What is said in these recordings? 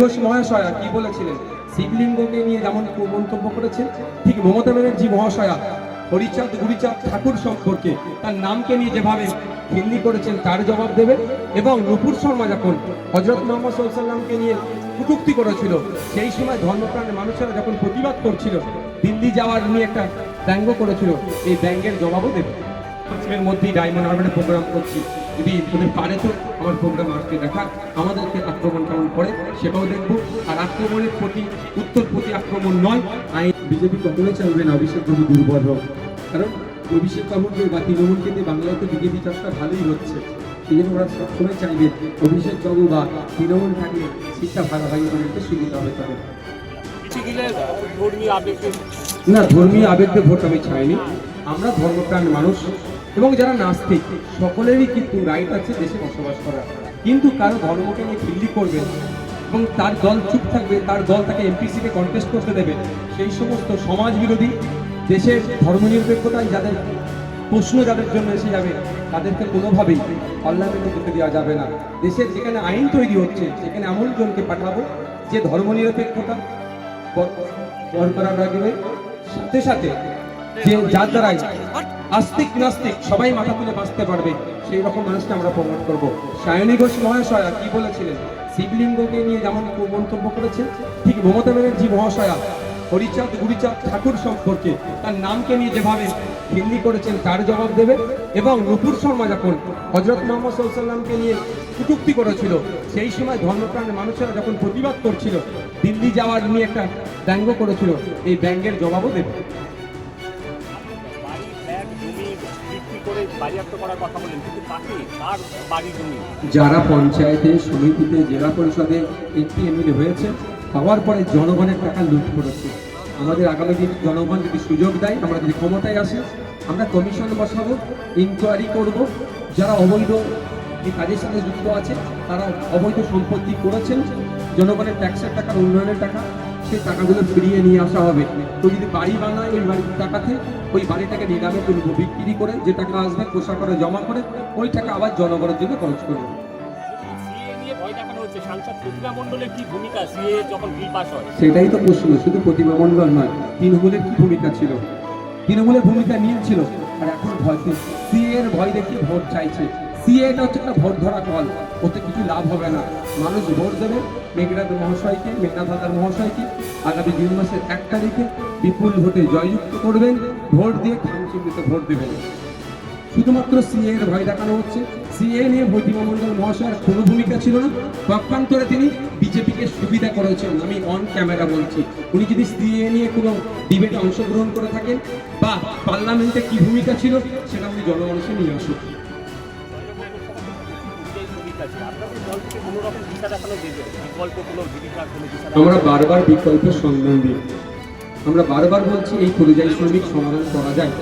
ঘোষ মহাশয়া, কি বলেছিলেন? শিবলিঙ্গকে নিয়ে যেমন মন্তব্য করেছেন, ঠিক মমতা ব্যানার্জি মহাশয়া, হরিচাঁদ, গুরিচাঁদ ঠাকুর সম্পর্কে তার নামকে নিয়ে যেভাবে হিন্দি করেছেন, তার জবাব দেবে এবং নুপুর শর্মা যখন হজরত মোহাম্মদ সাল্লামকে নিয়ে কুটুক্তি করেছিল, সেই সময় ধর্মপ্রাণের মানুষেরা যখন প্রতিবাদ করছিল, দিল্লি যাওয়ার নিয়ে একটা ব্যঙ্গ করেছিল, এই ব্যঙ্গের জবাবও দেবে মধ্যেই ডায়মন্ড হারবারে প্রোগ্রাম করছি। যদি তোদের পারে তো আমার প্রোগ্রাম আজকে দেখার আমাদেরকে আক্রমণ কেমন করে সেটাও দেখব। আর আক্রমণের প্রতি উত্তর প্রতি আক্রমণ নয় আইন বিজেপি কখনোই চাইবে না অভিষেক বাবু দুর্বল হোক। কারণ অভিষেক বাবুকে বা তৃণমূলকে দিয়ে বাংলাতে বিজেপি চাষটা ভালোই হচ্ছে। সেই জন্য ওরা সবসময় চাইবে অভিষেক বাবু বা তৃণমূল থাকলে শিক্ষা ভাগাভাগি করে নিতে সুবিধা হবে তাদের। না ধর্মীয় আবেগকে ভোট আমি চাইনি। আমরা ধর্মপ্রাণ মানুষ। এবং যারা নাস্তিক, সকলেরই কিন্তু রাইট আছে দেশে বসবাস করার। কিন্তু কারও ধর্মকে নিয়ে খিল্লি করবে এবং তার দল চুপ থাকবে, তার দল তাকে এমপিসিকে কন্টেস্ট করতে দেবে। সেই সমস্ত সমাজ বিরোধী দেশের ধর্মনিরপেক্ষতায় যাদের প্রশ্ন যাদের জন্য এসে যাবে, তাদেরকে কোনোভাবেই পার্লামেন্টে যেতে দেওয়া যাবে না। দেশের যেখানে আইন তৈরি হচ্ছে, সেখানে এমন জনকে পাঠাবো যে ধর্মনিরপেক্ষতা বর- বরকরার রাখবে। সাথে সাথে যে যার দ্বারাই আস্তিক নাস্তিক, সবাই মাথা তুলে বাঁচতে পারবে। সেই রকম মানুষকে আমরা প্রমোট করব। সায়নী ঘোষ মহাশয়া কি বলেছিলেন? শিবলিঙ্গকে নিয়ে যেমন মন্তব্য করেছেন ঠিক মমতা ব্যানার্জি মহাশয়া, হরিচাঁদ, গুরিচাঁদ ঠাকুর সম্পর্কে তার নামকে নিয়ে যেভাবে হিন্দি করেছেন, তার জবাব দেবে। এবং নুপুর শর্মা যখন হজরত মোহাম্মদ সাল্লামকে নিয়ে কুটুক্তি করেছিল, সেই সময় ধর্মপ্রাণ মানুষেরা যখন প্রতিবাদ করছিল, দিল্লি যাওয়ার নিয়ে একটা ব্যঙ্গ করেছিল, এই ব্যঙ্গের জবাবও দেবে। যারা পঞ্চায়েতে, সমিতিতে, জেলা পরিষদে একটি এমএলএ হয়েছে হওয়ার পরে জনগণের টাকা লুট করেছে। আমাদের আগামী দিন জনগণ যদি সুযোগ দেয়, আমরা যদি ক্ষমতায় আসি, আমরা কমিশন বসাবো ইনকোয়ারি করব। যারা অবৈধ এই কাজের সাথে যুক্ত আছে, তারা অবৈধ সম্পত্তি করেছেন। জনগণের ট্যাক্সের টাকা, উন্নয়নের টাকা সেই টাকাগুলো ফিরিয়ে নিয়ে আসা হবে। তো যদি বাড়ি বানায় ওই বাড়ির টাকাতে ওই বাড়িটাকে নিলামে তুলবো বিক্রি করে যে টাকা আসবে পোষা করে জমা করে ওই টাকা আবার জনগণের জন্য খরচ করব হয়? সেটাই তো প্রশ্ন শুধু প্রতিমা মণ্ডল নয় তৃণমূলের কি ভূমিকা ছিল? তৃণমূলের ভূমিকা নিয়েছিল আর এখন ভয় সিএ এর ভয় দেখিয়ে ভোট চাইছে। সিএটা হচ্ছে একটা ভোট ধরা কল ওতে কিছু লাভ হবে না। মানুষ ভোট দেবে মেঘনাথ মহাশয়কে মেঘনাথ হাজার মহাশয়কে। আগামী জুন মাসের এক তারিখে বিপুল ভোটে জয়যুক্ত করবেন। ভোট দিয়ে খামচিহ্নিত ভোট দেবেন। শুধুমাত্র সিএ এর ভয় দেখানো হচ্ছে। সিএ নিয়ে ভৈতিমা মণ্ডল মহাশয়ের কোনো ভূমিকা ছিল না। পক্ষান্তরে তিনি বিজেপিকে সুবিধা করেছেন। আমি অন ক্যামেরা বলছি। উনি যদি সিএ নিয়ে কোনো ডিবেটে অংশগ্রহণ করে থাকেন, বা পার্লামেন্টে কি ভূমিকা ছিল, সেটা উনি জনমানুষে নিয়ে আসুন। আমরা বারবার বিকল্পের সন্ধান দিই। আমরা বারবার বলছি, এই পরিযায়ী শ্রমিক সমাধান করা যায়,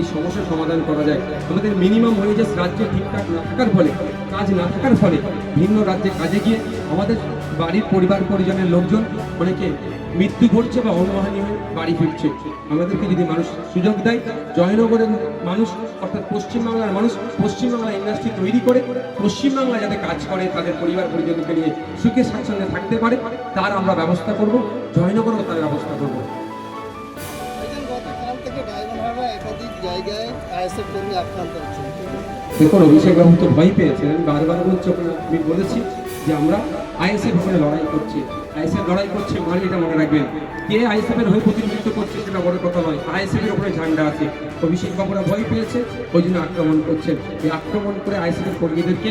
এই সমস্যা সমাধান করা যায়। আমাদের মিনিমাম ওয়েজেস রাজ্যে ঠিকঠাক না থাকার ফলে, কাজ না থাকার ফলে, ভিন্ন রাজ্যে কাজে গিয়ে আমাদের বাড়ির পরিবার পরিজনের লোকজন অনেকে মৃত্যু ঘটছে বা অঙ্গহানি হয়ে, বাড়ি ফিরছে। আমাদেরকে যদি মানুষ সুযোগ দেয়, জয়নগরের মানুষ, অর্থাৎ পশ্চিমবাংলার মানুষ, পশ্চিমবাংলা ইন্ডাস্ট্রি তৈরি করে পশ্চিমবাংলা যাতে কাজ করে, তাদের পরিবার পরিজনকে নিয়ে সুখে স্বাচ্ছন্দ্যে থাকতে পারে, তার আমরা ব্যবস্থা করব, জয়নগরও তার ব্যবস্থা করব। দেখেন, অভিষেক বাবু তো ভয় পেয়েছেন বারবার বলছি আমি বলেছি যে আমরা আইএসএফ লড়াই করছি। আইএসএফ লড়াই করছে মানে এটা মনে রাখবেন। কে আইএসএফ এর হয়ে প্রতিনিধিত্ব করছে সেটা বড় কথা নয়। আইএসএফ এর উপরে ঝান্ডা আছে। অভিষেক বাবুরা ভয় পেয়েছে, ওই জন্য আক্রমণ করছেন। এই আক্রমণ করে আইএসএফ এর কর্মীদেরকে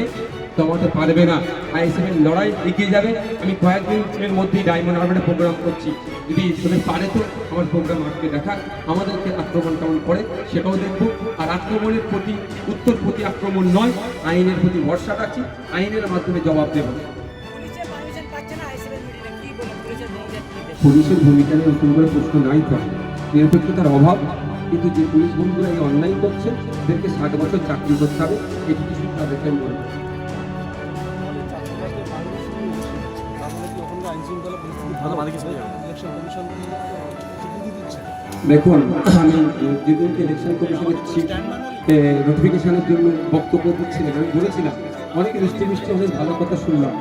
দমাতে পারবে না। আইএসএফ এর লড়াই এগিয়ে যাবে। আমি কয়েকদিনের মধ্যেই ডায়মন্ড হারবারে প্রোগ্রাম করছি। যদি তোদের পারে তো আমার প্রোগ্রাম আজকে দেখার আমাদেরকে আক্রমণ কেমন করে সেটাও দেখব। আর আক্রমণের প্রতি, উত্তর প্রতি আক্রমণ নয়, আইনের প্রতি ভরসা রাখছি। আইনের মাধ্যমে জবাব দেবো। পুলিশের ভূমিকা নিয়ে নতুন করে প্রশ্ন নাই তো। নিরপেক্ষতার অভাব, কিন্তু যে পুলিশ বন্ধুরা এই অন্যায় করছে, তাদেরকে ষাট বছর চাকরি করতে হবে, এটি কিছু তাদেরকে আমি দেখুন, আমি যেদিনকে ইলেকশন কমিশনের চিফ নোটিফিকেশনের জন্য বক্তব্য দিচ্ছিলাম আমি বলেছিলাম, অনেক মিষ্টি মিষ্টি অনেক ভালো কথা শুনলাম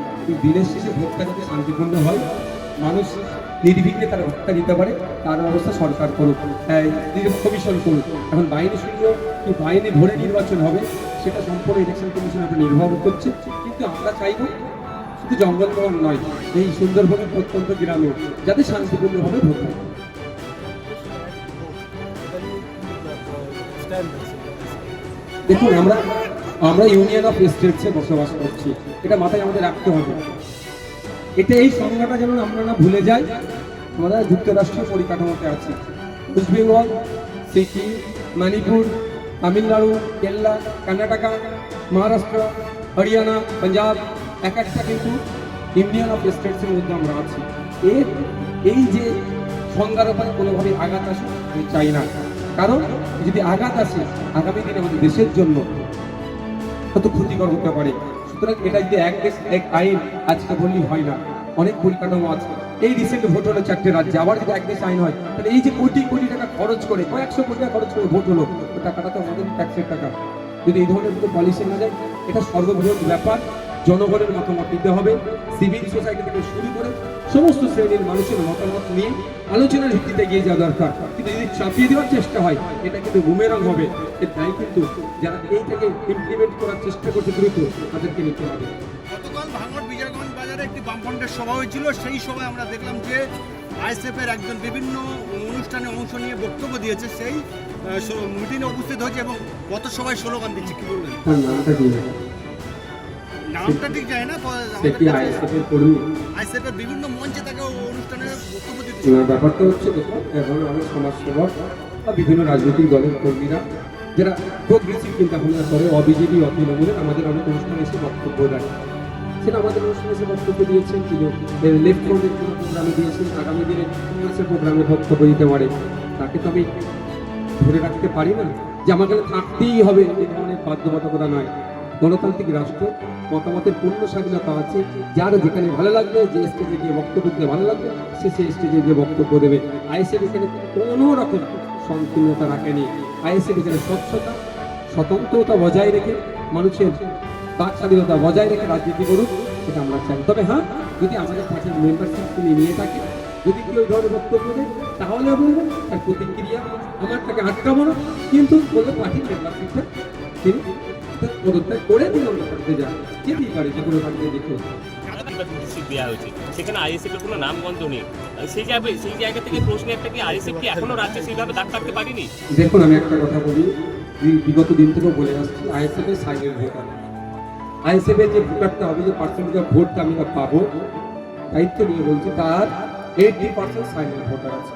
দিনের শেষে ভোটটা যাতে শান্তিপূর্ণ হয় মানুষ নির্বিঘ্নে তার ভোটটা দিতে পারে, তার ব্যবস্থা সরকার করুক কমিশন করুক। এখন বাইরে শূন্য কি বাইরে ভোরে নির্বাচন হবে, সেটা সম্পূর্ণ ইলেকশন কমিশন উপর নির্ভর করছে। কিন্তু আমরা চাইব শুধু জঙ্গলমহল নয়, এই সুন্দরবনের প্রত্যন্ত গ্রামে যাতে শান্তিপূর্ণভাবে ভোট হয়। দেখুন, আমরা আমরা ইউনিয়ন অফ স্টেটসে বসবাস করছি, এটা মাথায় আমাদের রাখতে হবে। এটা এই সংজ্ঞাটা যেন আমরা না ভুলে যাই, আমরা যুক্তরাষ্ট্রীয় পরিকাঠামোতে আছি। ওয়েস্ট বেঙ্গল, সিকিম, মণিপুর, তামিলনাড়ু, কেরালা, কর্ণাটকা, মহারাষ্ট্র, হরিয়ানা, পাঞ্জাব, এক একটা কিন্তু ইউনিয়ন অফ স্টেটসের মধ্যে আমরা আছি। এর এই যে সংজ্ঞার উপরে কোনোভাবে আঘাত আসে, আমি চাই না। কারণ যদি আঘাত আসে, আগামী দিনে আমাদের দেশের জন্য কত ক্ষতিকর হতে পারে। সুতরাং এটা যদি এক দেশ, এক আইন, আজকে বললেই হয় না। অনেক পরিকাঠামো আছে। এই রিসেন্ট ভোট হলো চারটে রাজ্যে। আবার যদি এক দেশ আইন হয়, তাহলে এই যে কোটি কোটি টাকা খরচ করে, কয়েকশো কোটি টাকা খরচ করে ভোট হলো টাকাটা তো আমাদের ট্যাক্সের টাকা। যদি এই ধরনের কোনো পলিসি না যায়, এটা সর্ববৃহৎ ব্যাপার। জনগণের মতামত দিতে হবে সিভিল সোসাইটি থেকে শুরু করে সমস্ত শ্রেণির মানুষের মতামত নিয়ে আলোচনার ভিত্তিতে গিয়ে যাওয়া দরকার। কিন্তু যদি চাপিয়ে দেওয়ার চেষ্টা হয় এটা কিন্তু বুমেরাং হবে। এর দায় কিন্তু যারা এইটাকে ইমপ্লিমেন্ট করার চেষ্টা করছে দ্রুত তাদেরকে নিতে হবে। গতকাল ভাঙড় বিজয়গঞ্জ বাজারে একটি বামফ্রন্টের সভা হয়েছিল। সেই সভায় আমরা দেখলাম যে আইএসএফ এর একজন বিভিন্ন অনুষ্ঠানে অংশ নিয়ে বক্তব্য দিয়েছে। সেই মিটিংয়ে উপস্থিত হয়েছে এবং গত সভায় স্লোগান দিচ্ছে। কি বলবেন? তার নামটা ঠিক যায় না সে কি কর্মী। আইএসএফ বিভিন্ন মঞ্চে তাকে অনুষ্ঠানে বক্তব্য দিতে ব্যাপারটা হচ্ছে দেখুন এখন অনেক সমাজসেবক বা বিভিন্ন রাজনৈতিক দলের কর্মীরা যারা প্রোগ্রেসিভ চিন্তা ভাবনা করে অবিজেপি অতৃণমূলের আমাদের অনেক অনুষ্ঠানে এসে বক্তব্য রাখে সেটা আমাদের অনুষ্ঠানে এসে বক্তব্য দিয়েছেন তিনি লেফট ফ্রন্টের কোনো প্রোগ্রামে দিয়েছেন আগামী দিনে কংগ্রেসের প্রোগ্রামে বক্তব্য দিতে পারে। তাকে তো আমি ধরে রাখতে পারি না যে আমাকে থাকতেই হবে এই ধরনের বাধ্যবাধকতা নয়। গণতান্ত্রিক রাষ্ট্র মতামতের পূর্ণ স্বাধীনতা আছে। যার যেখানে ভালো লাগবে, যে স্টেজে গিয়ে বক্তব্য দিতে ভালো লাগবে, সে সেই স্টেজে গিয়ে বক্তব্য দেবে। আইএসএফ এখানে কোনো রকম সংকীর্ণতা রাখেনি। আইএসএফ এখানে স্বচ্ছতা, স্বতন্ত্রতা বজায় রেখে, মানুষের বাক স্বাধীনতা বজায় রেখে রাজনীতি করুক, সেটা আমরা চাই। তবে হ্যাঁ যদি আমাদের পার্টির মেম্বারশিপ তিনি নিয়ে থাকে, যদি কেউ ধরনের বক্তব্য দেয়, তাহলে বলব তার প্রতিক্রিয়া আমার তাকে আটকাবো না। কিন্তু বলব পার্টির মেম্বারশিপটা তিনি পদত্যাগ করে পার্টিতে যান। যেতেই পারে যে কোনো পার্টিতে দেখুন দেওয়া হয়েছে সেখানে আইএসএফ এর কোনো নামগন্ধ নেই। সেই জায়গায় সেই জায়গা থেকে প্রশ্ন একটা কি আইএসএফ কি এখনও রাজ্যে সেইভাবে দাগ কাটতে পারিনি? দেখুন আমি একটা কথা বলি। বিগত দিন থেকেও বলে আসছি আইএসএফ এর সাইলেন্ট ভোটার আইএসএফ এর যে ভোটারটা হবে যে পার্সেন্টেজ অফ ভোটটা আমি পাবো দায়িত্ব নিয়ে বলছি তার এইটটি পার্সেন্ট সাইলেন্ট ভোটার আছে।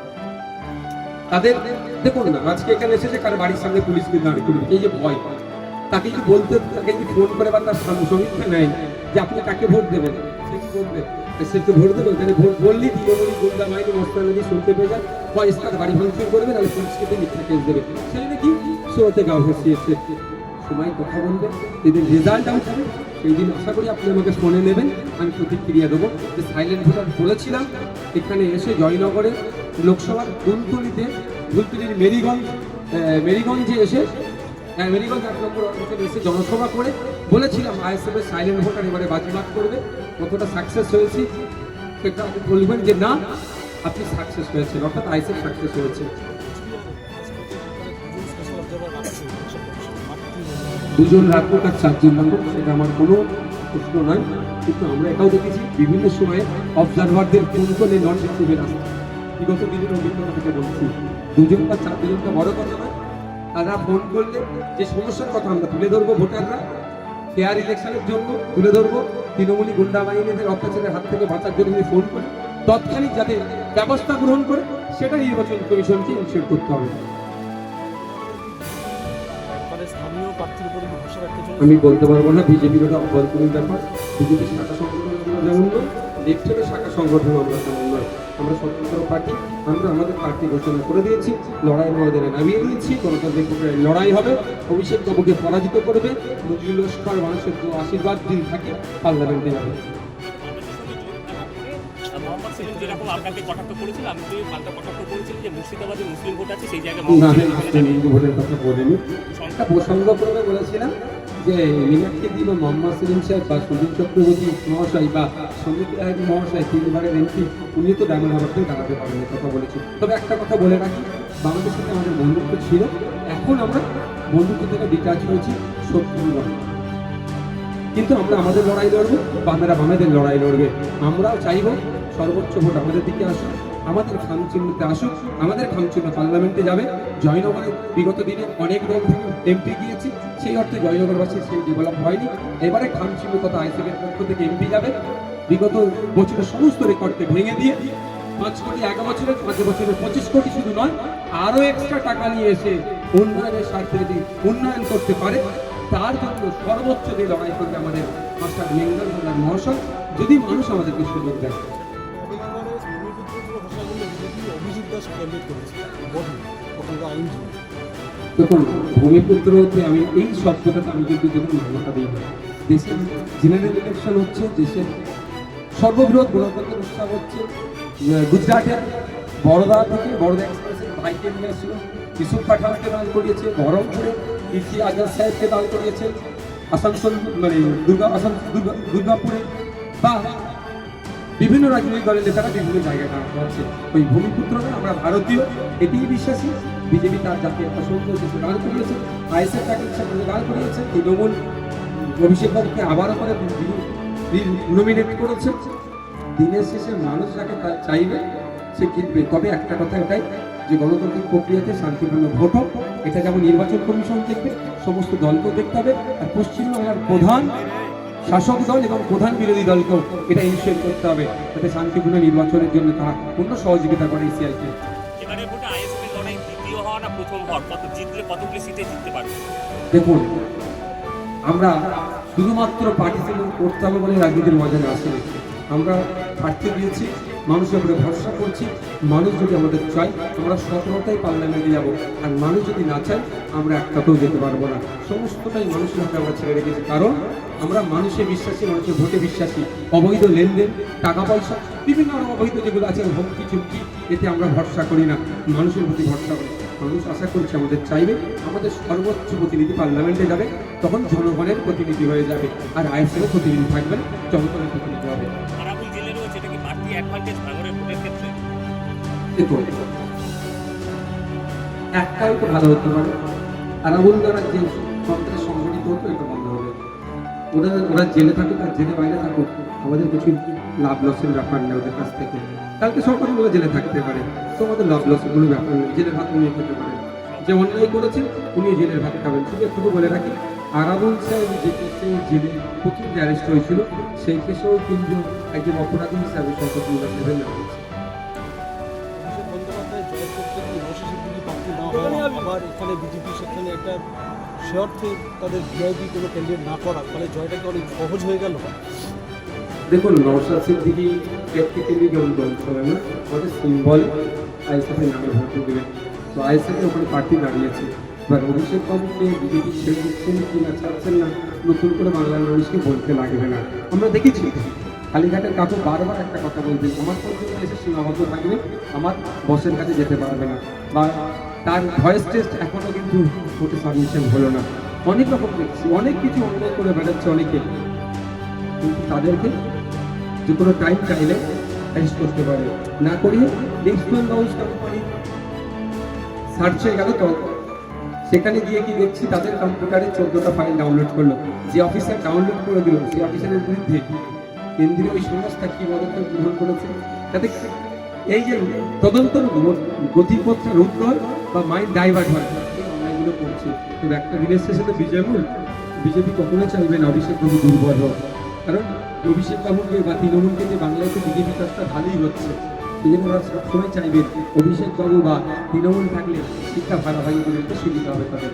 তাদের দেখুন না আজকে এখানে এসেছে কারও বাড়ির সামনে পুলিশকে দাঁড়িয়ে এই যে ভয়। তাকে যদি বলতে, তাকে যদি ফোন করে বা তার সাম- সমীক্ষা নেয় যে আপনি কাকে ভোট দেবেন? সে কি ভোট দেবেন তাহলে ভোট বললেই তৃণমূলী গুন্ডা মাইনি মস্তানা শুনতে পেয়ে যায় হয় তার বাড়ি ভাঙচুর করবে, নাহলে পুলিশকে মিথ্যা কেস দেবে। সেটা কি? শুরুতে গাও হেসিয়েছে সময় কথা বলবে। যেদিন রেজাল্ট আউট হবে সেই দিন আশা করি আপনি আমাকে ফোনে নেবেন। আমি প্রতিক্রিয়া দেবো। যে সাইলেন্ট ভোটার বলেছিলাম। এখানে এসে জয়নগরে লোকসভার কুলতলিতে কুলতলির মেরিগঞ্জ মেরিগঞ্জে এসে হ্যাঁ মেরিগঞ্জ এক নম্বর অঞ্চলে এসে জনসভা করে বলেছিলাম আইএসএফ এর সাইলেন্ট ভোটার এবারে বাজিমাত করবে। কতটা সাকসেস হয়েছি, সেটা আপনি বলবেন যে না, আপনি সাকসেস হয়েছেন, অর্থাৎ আইএসএফ সাকসেস হয়েছে। দুজন রাখুক আর চারজন রাখুক সেটা আমার কোনো প্রশ্ন নয়। কিন্তু আমরা এটাও দেখেছি, বিভিন্ন সময়ে অবজারভারদের ফোন করে নন ডিসেবল আসছে। বিগত দিনের অভিজ্ঞতা থেকে বলছি, দুজন বা চার দুজনটা বড় কথা নয় তারা ফোন করলে যে সমস্যার কথা আমরা তুলে ধরবো ভোটাররা ফেয়ার ইলেকশনের জন্য তুলে ধরবো। তৃণমূলী গুন্ডা বাহিনীদের অত্যাচারের হাত থেকে বাঁচার জন্য ফোন করে। তৎক্ষণিক যাতে ব্যবস্থা গ্রহণ করে সেটা নির্বাচন কমিশনকে ইনশিওর করতে হবে। আমি বলতে পারব না বিজেপির ওটা অভ্যন্তরীণ ব্যাপার। বিজেপি শাখা সংগঠন যেমন নয় লেফটের শাখা সংগঠন আমরা আমরা স্বতন্ত্র পার্টি আমরা আমাদের পার্টি ঘোষণা করে দিয়েছি লড়াই ময়দানে নামিয়ে দিয়েছি গণতান্ত্রিক প্রক্রিয়ায় লড়াই হবে অভিষেক বাবুকে পরাজিত করবে নজরুল লস্কর মানুষের যে আশীর্বাদ দিন থাকে পার্লামেন্টে যাবে। যেরকম আপনাকে কটাক্ষ করেছিল আমি তো পাল্টা কটাক্ষ করেছিলাম যে মুর্শিদাবাদে মুসলিম ভোট আছে সেই জায়গায় হিন্দু ভোটের কথা বলিনি। প্রসঙ্গ করে বলেছিলাম যে মীনাক্ষী দি বা মোহাম্মদ সেলিম সাহেব বা সুনীল চক্রবর্তী মহাশয় বা সন্দীপ রায় মহাশয় তিনবারের এমপি, উনি তো ডায়মন্ড হারবারতেও দাঁড়াতে পারেন কথা বলেছি তবে একটা কথা বলে রাখি, বাংলাদেশের সাথে আমাদের বন্ধুত্ব ছিল, এখন আমরা বন্ধুত্ব থেকে ডিটাচ হয়েছি, শত্রু নয়। কিন্তু আমরা আমাদের লড়াই লড়বো, বামেরা বামেদের লড়াই লড়বে। আমরাও চাইব সর্বোচ্চ ভোট আমাদের দিকে আসুক। আমাদের খামচিহ্নতে আসুক, আমাদের খামচিহ্ন পার্লামেন্টে যাবে। জয়নগরে বিগত দিনে অনেক লোক এমপি গিয়েছে, সেই অর্থে জয়নগরবাসী সেই ডেভেলপ হয়নি। এবারে খামচিহ্ন তথা আইসিএফের পক্ষ থেকে এমপি যাবে। বিগত বছরের সমস্ত রেকর্ডকে ভেঙে দিয়ে পাঁচ কোটি, এক বছরের, পাঁচ বছরের পঁচিশ কোটি শুধু নয়, আরও এক্সট্রা টাকা নিয়ে এসে উন্নয়নের স্বার্থে যদি উন্নয়ন করতে পারে, তার জন্য সর্বোচ্চ দিয়ে লড়াই করবে আমাদের মাস্টার মেঙ্গল মহাশয়। যদি মানুষ আমাদেরকে সুযোগ দেয়। দেখুন ভূমিপুত্র হতে আমি এই শব্দটাতে আমি কিন্তু দেখুন মান্যতা দিই না দেশের জেনারেল ইলেকশন হচ্ছে দেশের সর্ববৃহৎ গণতন্ত্রের উৎসব হচ্ছে গুজরাটের বড়দা থেকে বড়দা এক্সপ্রেসের ভাইকে নিয়ে এসেছিল ইসুফ পাঠানকে দান করিয়েছে, বহরমপুরে কীর্তি আজাদ সাহেবকে দান করিয়েছে, আসানসোল মানে দুর্গা আসান দুর্গা, দুর্গাপুরে, বা বিভিন্ন রাজনৈতিক দলের নেতারা বিভিন্ন জায়গায় দাঁড় করাচ্ছে ওই ভূমিপুত্ররা, আমরা ভারতীয় এতেই বিশ্বাসী। বিজেপি তার জাতীয় অসংখ্য দেশে দাঁড় করিয়েছে আইএসএফ তাকে ইচ্ছা করে করিয়েছে তৃণমূল অভিষেক বাবুকে আবারও করে নমিনেট করেছে। দিনের শেষে মানুষ যাকে চাইবে, সে জিতবে। তবে একটা কথা এটাই, যে গণতান্ত্রিক প্রক্রিয়াতে শান্তিপূর্ণ ভোট হোক এটা যেমন নির্বাচন কমিশন দেখবে, সমস্ত দলকেও দেখতে হবে। আর পশ্চিমবাংলার প্রধান শাসক দল এবং প্রধান বিরোধী দলকেও এটা ইনিশিয়েট করতে হবে। যাতে শান্তিপূর্ণ নির্বাচনের জন্য তারা পূর্ণ সহযোগিতা করে সিআইকে এবারে ভোটে আইএসএফ এর লড়াই দ্বিতীয় হওয়া না প্রথম হওয়ার কত জিতলে কতগুলি সিটে জিততে পারবে? দেখুন আমরা শুধুমাত্র পার্টিসিপেট করতে হবে বলে রাজনীতির মজা আসলে আমরা প্রার্থী দিয়েছি মানুষের উপরে ভরসা করছি, মানুষ যদি আমাদের চাই আমরা সতেরোটাই পার্লামেন্টে যাব। আর মানুষ যদি না চায়, আমরা একটাতেও যেতে পারব না। সমস্তটাই মানুষের হাতে আমরা ছেড়ে রেখেছি। কারণ আমরা মানুষে বিশ্বাসী, মানুষের ভোটে বিশ্বাসী। অবৈধ লেনদেন টাকা পয়সা বিভিন্ন রকম অবৈধ যেগুলো আছে, হুমকি, চুমকি, এতে আমরা ভরসা করি না। মানুষের প্রতি ভরসা করি। মানুষ আশা করছে আমাদের চাইবে, আমাদের সর্বোচ্চ প্রতিনিধি পার্লামেন্টে যাবে, তখন জনগণের প্রতিনিধি হয়ে যাবে। আর আইএসএফের প্রতিনিধি থাকবেন, জনগণের প্রতিনিধি হবে। অ্যাডভান্টেজ তো ভালো হতে পারে। আরাবুল দ্বারা যে সন্ত্রাস সংগঠিত হতো, এটা বন্ধ হবে। ওরা ওরা জেলে থাকুক আর জেলে বাইরে থাকুক, আমাদের কিছু লাভ লসের ব্যাপার নেই ওদের কাছ থেকে। কালকে সরকার বলে জেলে থাকতে পারে। তো আমাদের লাভ লসের কোনো ব্যাপার নেই, জেলের ভাত উনি খেতে পারেন যে অন্যায় করেছেন উনি জেলের ভাত খাবেন। শুধু একটু বলে রাখি আরাবুল সাহেব যে কেসে জেলে প্রথম অ্যারেস্ট হয়েছিল সেই কেসেও কিন্তু একজন অপরাধী হিসাবে প্রার্থী না হওয়া আবার এখানে বিজেপি সেখানে একটা সে অর্থে তাদের ভিআইপি কোনো ক্যান্ডিডেট না করা ফলে জয়টাকে অনেক সহজ হয়ে গেল। দেখুন নওশাদ সিদ্দিকি প্র্যাকটিক্যালি কেমন দল চলে না? আমাদের সিম্বল আইএসএফের নামে ভোট দেবে তো আইএসএফের ওখানে পার্টি দাঁড়িয়েছে। এবার অভিষেক বাবুকে বিজেপি ছেড়ে দিচ্ছেন কি না ছাড়ছেন না, নতুন করে বাংলার মানুষকে বলতে লাগবে না। আমরা দেখেছি, কালীঘাটের কাকু বারবার একটা কথা বলবেন আমার পর্যন্ত এসে সীমাবদ্ধ থাকবে আমার বসের কাছে যেতে পারবে না। বা তার ভয়েস টেস্ট এখনও কিন্তু ভোটে সাবমিশন হলো না। অনেক রকম দেখছি, অনেক কিছু অন্যায় করে বেড়াচ্ছে অনেকে। কিন্তু তাদেরকে যে কোনো টাইম চাইলে অ্যারেস্ট করতে পারে। না করিয়ে next one house company search গেল তো সেখানে গিয়ে কি দেখছি, তাদের কম্পিউটারে চোদ্দটা ফাইল ডাউনলোড করল। যে অফিসার ডাউনলোড করে দিল, সেই অফিসারের বিরুদ্ধে কেন্দ্রীয় ওই সংস্থা কি পদক্ষেপ গ্রহণ করেছে? যাতে এই যে তদন্ত গতিপথটা রুদ্ধ হয় বা মাইন্ড ডাইভার্ট হয় অন্যায়গুলো করছে। তো একটা শেষে তো বিজয়মূল বিজেপি কখনোই চাইবে না অভিষেক বাবু দুর্বল হোক কারণ অভিষেক বাবুকে বা তৃণমূলকে যে বাংলায় তো বিজেপি কাজটা ভালোই হচ্ছে। ওরা সবসময় চাইবে অভিষেক বাবু বা তৃণমূল থাকলে শিক্ষা ভাগাভাগি বলে একটু সুবিধা হবে তাদের।